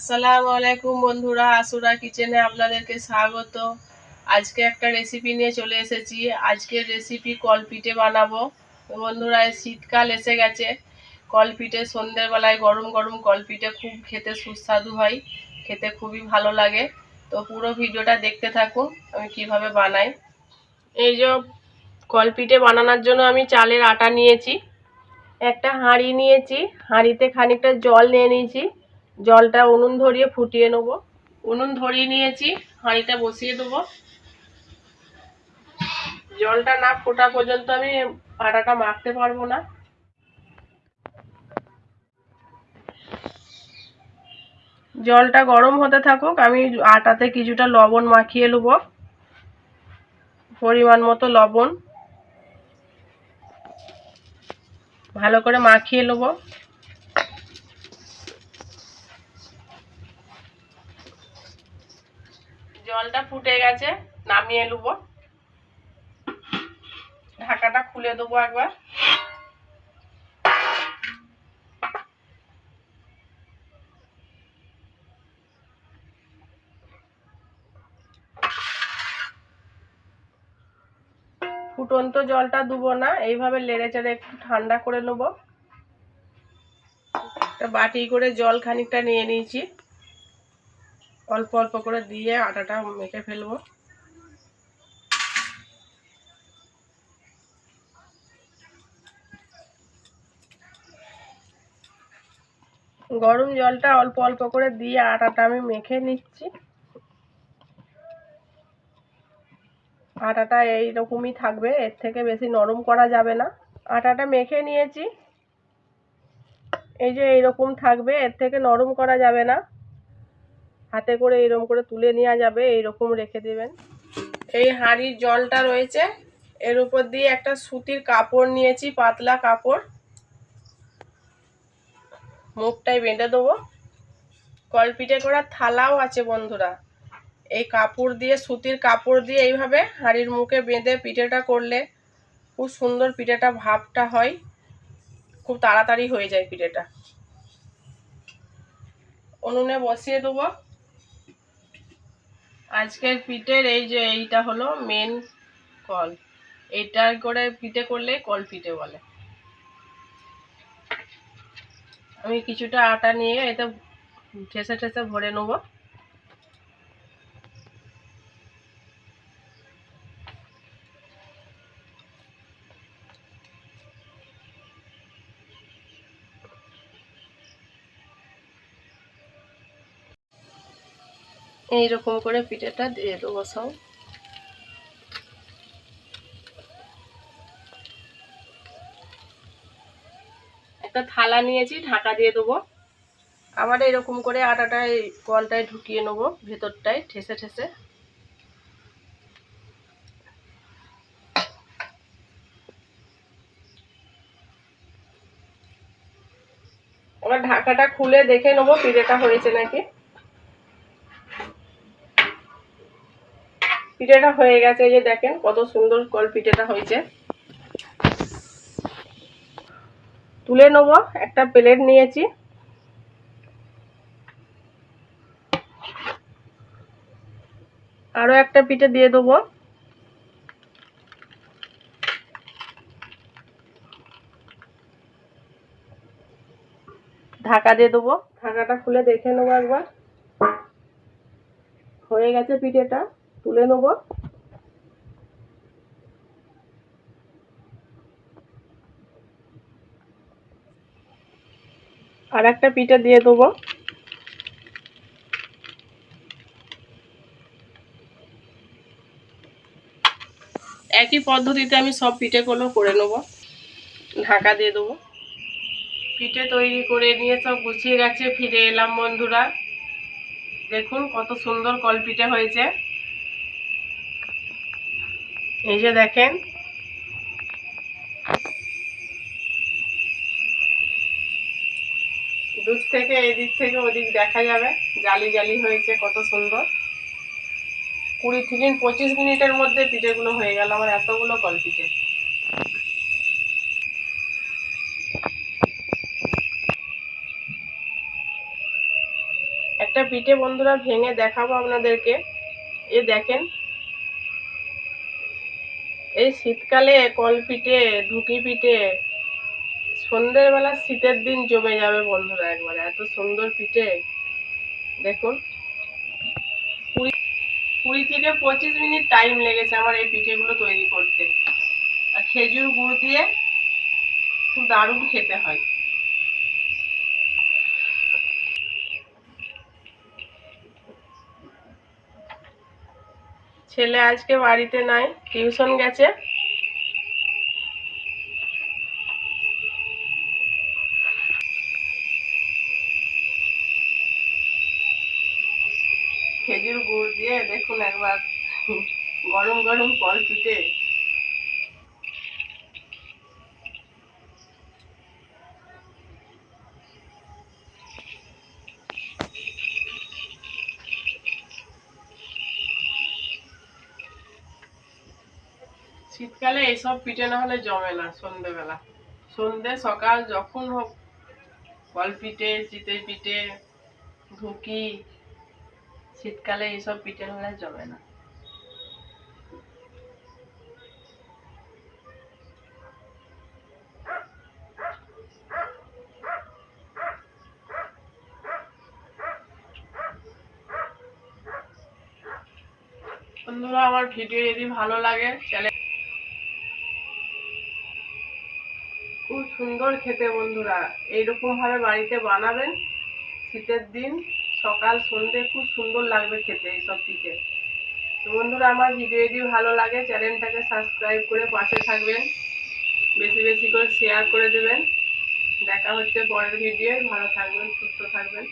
আসসালামু আলাইকুম বন্ধুরা আসুরা কিচেনে আপনাদেরকে স্বাগত। আজকে একটা রেসিপি নিয়ে চলে এসেছি। আজকের রেসিপি কলপিঠে বানাবো। বন্ধুরা শীতকাল এসে গেছে। কলপিঠে সন্ধ্যেবেলায় গরম গরম কলপিঠে খুব খেতে সুস্বাদু হয়, খেতে খুবই ভালো লাগে। তো পুরো ভিডিওটা দেখতে থাকুন, আমি কীভাবে বানাই। এই যে কলপিঠে বানানোর জন্য আমি চালের আটা নিয়েছি, একটা হাঁড়ি নিয়েছি। হাঁড়িতে খানিকটা জল নিয়ে নিয়েছি। জলটা উনুন ধরিয়ে ফুটিয়ে নেব। উনুন ধরিয়ে নিয়েছি, হাঁড়িটা বসিয়ে দেবো। জলটা না ফোটা পর্যন্ত আমি আটাটা মাখতে পারব না। জলটা গরম হতে থাকুক, আমি আটাতে কিছুটা লবণ মাখিয়ে নেব। পরিমাণ মতো লবণ। ভালো করে মাখিয়ে নেব। জলটা ফুটে গেছে, নামিয়ে নেব ঢাকাটা খুলে দেবো একবার। ফুটন্ত জলটা দেবো না, এইভাবে লেড়ে চেড়ে একটু ঠান্ডা করে নেব। বাটি করে জল খানিকটা নিয়ে নিয়েছি। অল্প অল্প করে দিয়ে আটাটা মেখে ফেলব। গরম জলটা অল্প অল্প করে দিয়ে আটাটা আমি মেখে নিচ্ছি। আটাটা এইরকমই থাকবে, এর থেকে বেশি নরম করা যাবে না। আটাটা মেখে নিয়েছি। এই যে এইরকম থাকবে, এর থেকে নরম করা যাবে না। হাতে করে এরকম করে তুলে নেওয়া যাবে, এইরকম রেখে দেবেন। এই হাঁড়ির জলটা রয়েছে, এর উপর দিয়ে একটা সুতির কাপড় নিয়েছি, পাতলা কাপড়। মুখটাই বেঁধে দেবো। কলপিঠে করার থালাও আছে বন্ধুরা। এই কাপড় দিয়ে, সুতির কাপড় দিয়ে এইভাবে হাঁড়ির মুখে বেঁধে পিঠেটা করলে খুব সুন্দর পিঠেটা ভাবটা হয়। খুব তাড়াতাড়ি হয়ে যায় পিঠেটা। উনুনে বসিয়ে দেবো। আজকের পিঠের এই যে এইটা হলো মেন কল এটা করে পিঠে করলে কল পিঠে বলে। আমি কিছুটা আটা নিয়ে এটা ঠেসে ঠেসে ভরে নেব। এইরকম করে পিঠেটা দিয়ে দেবো সব। একটা থালা নিয়েছি, ঢাকা দিয়ে দেবো। আবার এরকম করে আটাটায় কলটায় ঢুকিয়ে নেব, ভেতরটায় ঠেসে ঠেসে। ঢাকাটা খুলে দেখে নেব, পিঠেটা হয়েছে নাকি। পিঠেটা হয়ে গেছে, এই যে দেখেন কত সুন্দর কল পিঠেটা হয়েছে। তুলে নেব, একটা প্লেট নিয়েছি। আরও একটা পিঠে দিয়ে দেবো। ঢাকা দিয়ে দেবো। ঢাকাটা খুলে দেখে নেব একবার। হয়ে গেছে পিঠেটা। তুলে নেব। আর একটা পিঠে দিয়ে দেবো। একই পদ্ধতিতে আমি সব পিঠেগুলো করে নেব। ঢাকা দিয়ে দেবো। পিঠে তৈরি করে নিয়ে সব গুছিয়ে গেছে, ফিরে এলাম বন্ধুরা। দেখুন কত সুন্দর কলপিঠে হয়েছে। এই যে দেখেন। দূর থেকে এদিক থেকে ওদিক দেখা যাবে। জালি জালি হয়েছে, কত সুন্দর। কুড়ি থেকে পঁচিশ মিনিটের মধ্যে পিঠেগুলো হয়ে গেল আমার এতগুলো কল পিঠে একটা পিঠে বন্ধুরা ভেঙে দেখাবো আপনাদেরকে। এ দেখেন এই শীতকালে কল পিঠে ঢুকি পিঠে সন্ধ্যের বেলা শীতের দিন জমে যাবে বন্ধুরা একবারে, এত সুন্দর পিঠে। দেখুন, কুড়ি কুড়ি থেকে পঁচিশ মিনিট টাইম লেগেছে আমার এই পিঠেগুলো তৈরি করতে। আর খেজুর গুড় দিয়ে খুব দারুণ খেতে হয়। ছেলে আজকে বাড়িতে নাই, টিউশন গেছে। খেজুর গুড় দিয়ে দেখুন একবার গরম গরম ফল পিঠে শীতকালে এইসব পিঠে না হলে জমে না সন্ধেবেলা। সন্ধে, সকাল যখন হোক কল পিঠে, চিতই পিঠে, ঢুকি, শীতকালে এইসব পিঠে না হলে জমে না। বন্ধুরা, আমার ভিডিও যদি ভালো লাগে চ্যানেল খুব সুন্দর খেতে বন্ধুরা। এইরকম ভাবে বাড়িতে বানাবেন, শীতের দিন, সকাল, সন্ধ্যে খুব সুন্দর লাগবে খেতে এইসব পিঠে তো বন্ধুরা, আমার ভিডিও যদি ভালো লাগে, চ্যানেলটাকে সাবস্ক্রাইব করে পাশে থাকবেন। বেশি বেশি করে শেয়ার করে দেবেন। দেখা হচ্ছে পরের ভিডিও ভালো থাকবেন, সুস্থ থাকবেন।